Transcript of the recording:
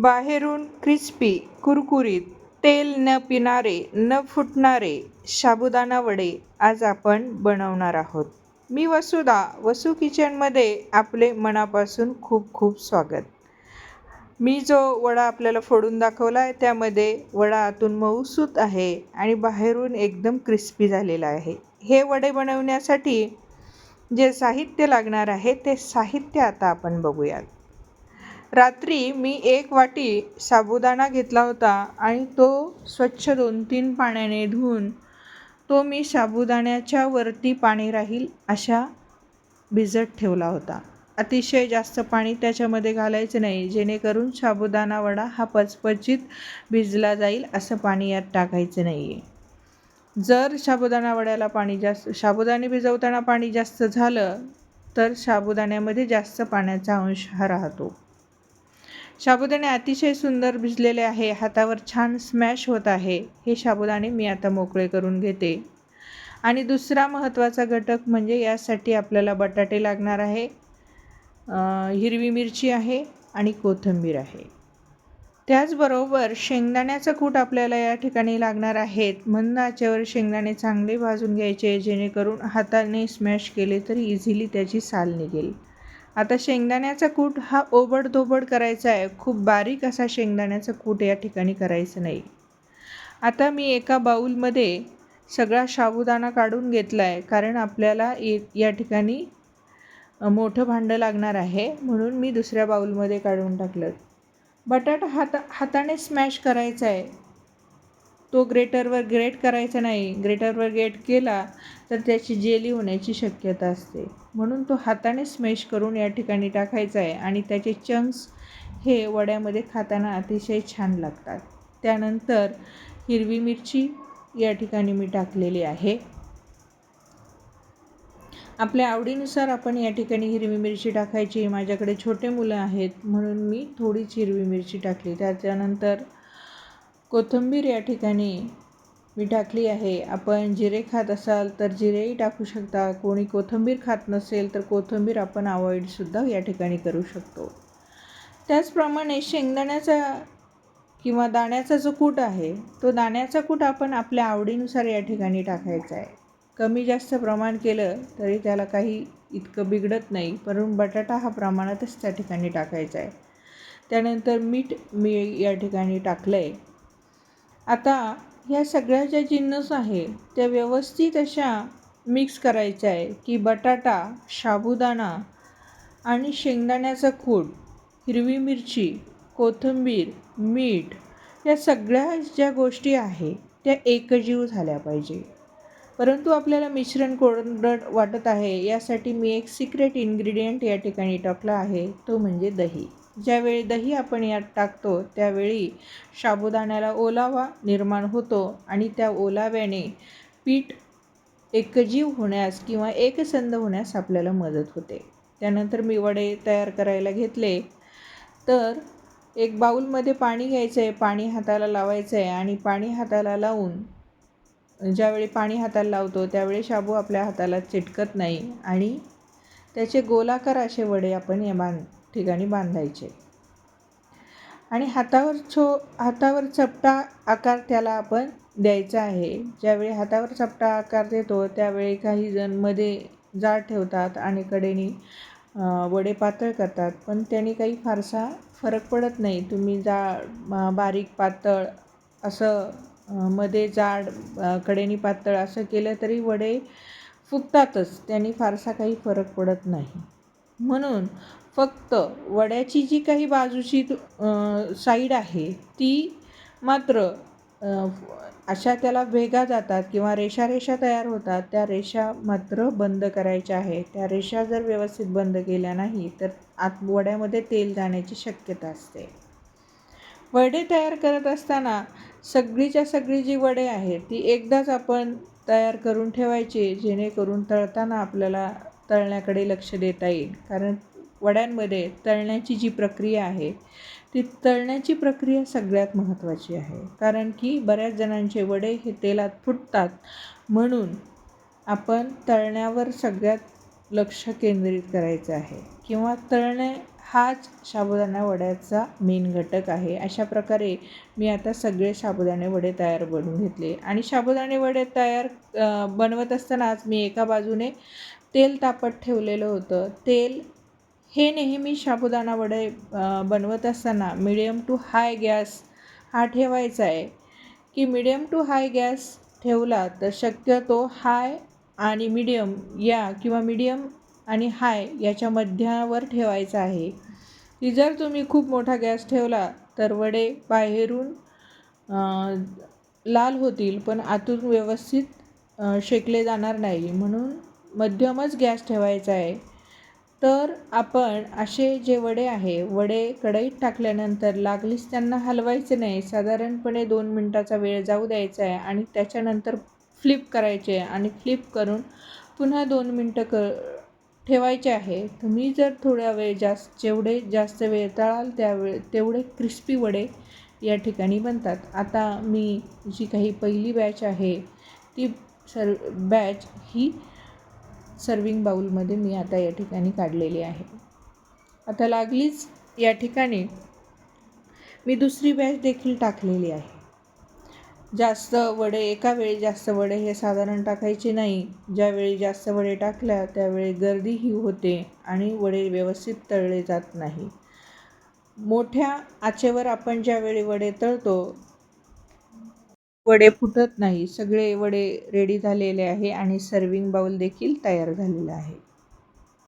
बाहेरून क्रिस्पी कुरकुरीत तेल न पिणारे न फुटणारे साबुदाणा वडे आज आपण बनवणार आहोत. मी वसुधा वसू किचनमध्ये आपले मनापासून खूप खूप स्वागत. मी जो वडा आपल्याला फोडून दाखवला आहे त्यामध्ये वडा आतून मऊसूत आहे आणि बाहेरून एकदम क्रिस्पी झालेला आहे. हे वडे बनवण्यासाठी जे साहित्य लागणार आहे ते साहित्य आता आपण बघूयात. रात्री मी एक वाटी साबुदाणा घेतला होता आणि तो स्वच्छ दोन तीन पाण्याने धुवून तो मी साबुदाण्याच्या वरती पाणी राहील अशा भिजत ठेवला होता. अतिशय जास्त पाणी त्याच्यामध्ये घालायचं नाही जेणेकरून साबुदाणा वडा हा पचपचित भिजला जाईल असं पाणी यात टाकायचं नाही आहे जर साबुदाणा वड्याला पाणी जास्त साबुदाणे भिजवताना पाणी जास्त झालं तर साबुदाण्यामध्ये जास्त पाण्याचा अंश हा राहतो. साबुदाणे अतिशय सुंदर भिजलेले आहे. हातावर छान स्मॅश होत आहे. हे साबुदाणे मी आता मोकळे करून घेते. आणि दुसरा महत्त्वाचा घटक म्हणजे यासाठी आपल्याला बटाटे लागणार आहे. हिरवी मिरची आहे आणि कोथिंबीर आहे. त्याचबरोबर शेंगदाण्याचं कूट आपल्याला या ठिकाणी लागणार आहेत मंद आचेवर शेंगदाणे चांगले भाजून घ्यायचे जेणेकरून हाताने स्मॅश केले तरी इझिली त्याची साल निघेल. आता शेंगदाण्याचा कूट हा ओबडधोबड करायचा आहे. खूप बारीक असा शेंगदाण्याचा कूट या ठिकाणी करायचं नाही. आता मी एका बाऊलमध्ये सगळा साबुदाणा काढून घेतला आहे कारण आपल्याला या ठिकाणी मोठं भांडं लागणार आहे. म्हणून मी दुसऱ्या बाऊलमध्ये काढून टाकलं. बटाटा हाता हाताने स्मॅश करायचा आहे. तो ग्रेटरवर ग्रेट करायचा नाही ग्रेटरवर ग्रेट केला तर त्याची जेली होण्याची शक्यता असते. म्हणून तो हाताने स्मॅश करून या ठिकाणी टाकायचा आहे आणि त्याचे चंक्स हे वड्यामध्ये खाताना अतिशय छान लागतात. त्यानंतर हिरवी मिरची या ठिकाणी मी टाकलेली आहे. आपल्या आवडीनुसार आपण या ठिकाणी हिरवी मिरची टाकायची. माझ्याकडे छोटे मुलं आहेत म्हणून मी थोडीच हिरवी मिरची टाकली. त्याच्यानंतर कोथिंबीर या ठिकाणी मी टाकली आहे. आपण जिरे खात असाल तर जिरेही टाकू शकता. कोणी कोथिंबीर खात नसेल तर कोथिंबीर आपण अवॉइडसुद्धा या ठिकाणी करू शकतो. त्याचप्रमाणे शेंगदाण्याचा किंवा दाण्याचा जो कूट आहे तो दाण्याचा कूट आपण आपल्या आवडीनुसार या ठिकाणी टाकायचा आहे. कमी जास्त प्रमाण केलं तरी त्याला काही इतकं बिघडत नाही परंतु बटाटा हा प्रमाणातच त्या ठिकाणी टाकायचा आहे. त्यानंतर मीठ मी या ठिकाणी टाकलं आहे आता ह्या सगळ्या ज्या जिन्नस आहे त्या व्यवस्थित अशा मिक्स करायच्या आहे की बटाटा साबुदाणा आणि शेंगदाण्याचा कूट हिरवी मिरची कोथिंबीर मीठ या सगळ्या ज्या गोष्टी आहे त्या एकजीव झाल्या पाहिजे. परंतु आपल्याला मिश्रण कोरडट वाटत आहे यासाठी मी एक सिक्रेट इन्ग्रेडियंट या ठिकाणी टाकला आहे तो म्हणजे दही. ज्यावेळी दही आपण यात टाकतो त्यावेळी साबुदाण्याला ओलावा निर्माण होतो आणि त्या ओलाव्याने पीठ एकजीव होण्यास किंवा एकसंध होण्यास आपल्याला मदत होते. त्यानंतर मी वडे तयार करायला घेतले. तर एक बाऊलमध्ये पाणी घ्यायचं आहे पाणी हाताला लावायचं आहे आणि पाणी हाताला लावून ज्यावेळी पाणी हाताला लावतो त्यावेळी शाबू आपल्या हाताला चिटकत नाही आणि त्याचे गोलाकार असे वडे आपण या बांध ठिकाणी बांधायचे. आणि हातावर छो हातावर चपटा आकार त्याला आपण द्यायचा आहे. ज्यावेळी हातावर चपटा आकार देतो त्यावेळी काही जणमध्ये जाड ठेवतात आणि कडेनी वडे पातळ करतात. पण त्याने काही फारसा फरक पडत नाही. तुम्ही जा बारीक पातळ असं मध्ये जाड कडेनी पातळ असं केलं तरी वडे फुगतातच. त्यांनी फारसा काही फरक पडत नाही. म्हणून फक्त वड्याची जी काही बाजूची साईड आहे ती मात्र अशा त्याला भेगा जातात किंवा रेषा रेषा तयार होतात त्या रेषा मात्र बंद करायच्या आहे त्या रेषा जर व्यवस्थित बंद केल्या नाही तर आत वड्यामध्ये तेल जाण्याची शक्यता असते. वडे तयार करत असताना सगळीच्या सगळी जी वडे आहेत ती एकदाच आपण तयार करून ठेवायची जेणेकरून तळताना आपल्याला तळण्याकडे लक्ष देता येईल. कारण वड्यांमध्ये तळण्याची जी प्रक्रिया आहे ती तळण्याची प्रक्रिया सगळ्यात महत्त्वाची आहे. कारण की बऱ्याच जणांचे वडे हे तेलात फुटतात म्हणून आपण तळण्यावर सगळ्यात लक्ष केंद्रित करायचं आहे. किंवा तळणे हाच साबुदाणा वड्याचा मेन घटक आहे. अशा प्रकारे मी आता सगळे साबुदाणे वडे तयार बनवून घेतले. आणि साबुदाणे वडे तयार बनवत असतानाच मी एका बाजूने तेल तापत ठेवलेलं होतं. तेल हे नेहमी साबुदाणा वडे बनवत असताना मिडियम टू हाय गॅस हा ठेवायचा आहे. की मिडियम टू हाय गॅस ठेवला तर शक्यतो हाय आणि मिडियम या किंवा मिडियम आणि हाय याच्या मध्यावर ठेवायचा आहे. की जर तुम्ही खूप मोठा गॅस ठेवला तर वडे बाहेरून लाल होतील पण आतून व्यवस्थित शेकले जाणार नाही. म्हणून मध्यमच गॅस ठेवायचा आहे. तर आपण असे जे वडे आहे वडे कढईत टाकल्यानंतर लागलीच त्यांना हलवायचे नाही. साधारणपणे दोन मिनटाचा वेळ जाऊ द्यायचा आहे आणि त्याच्यानंतर फ्लिप करायचे आणि फ्लिप करून पुन्हा दोन मिनटं क ठेवायचे आहे. तुम्ही जर थोड्या वेळ जास्त जेवढे जास्त वेळ तळाल त्यावेळ तेवढे क्रिस्पी वडे या ठिकाणी बनतात. आता मी जी काही पहिली बॅच आहे ती सर बॅच ही सर्विंग बाऊलमध्ये मी आता या ठिकाणी काढलेली आहे. आता लागलीच या ठिकाणी मी दुसरी बॅच देखील टाकलेली आहे. जास्त वडे एका वेळी जास्त वडे हे साधारण टाकायचे नाही. ज्यावेळी जास्त वडे टाकल्या त्यावेळी गर्दीही होते आणि वडे व्यवस्थित तळले जात नाही. मोठ्या आचेवर आपण ज्यावेळी वडे तळतो वडे फुटत नाही. सगळे वडे रेडी झालेले आहे आणि सर्विंग बाउल देखील तयार झालेला आहे.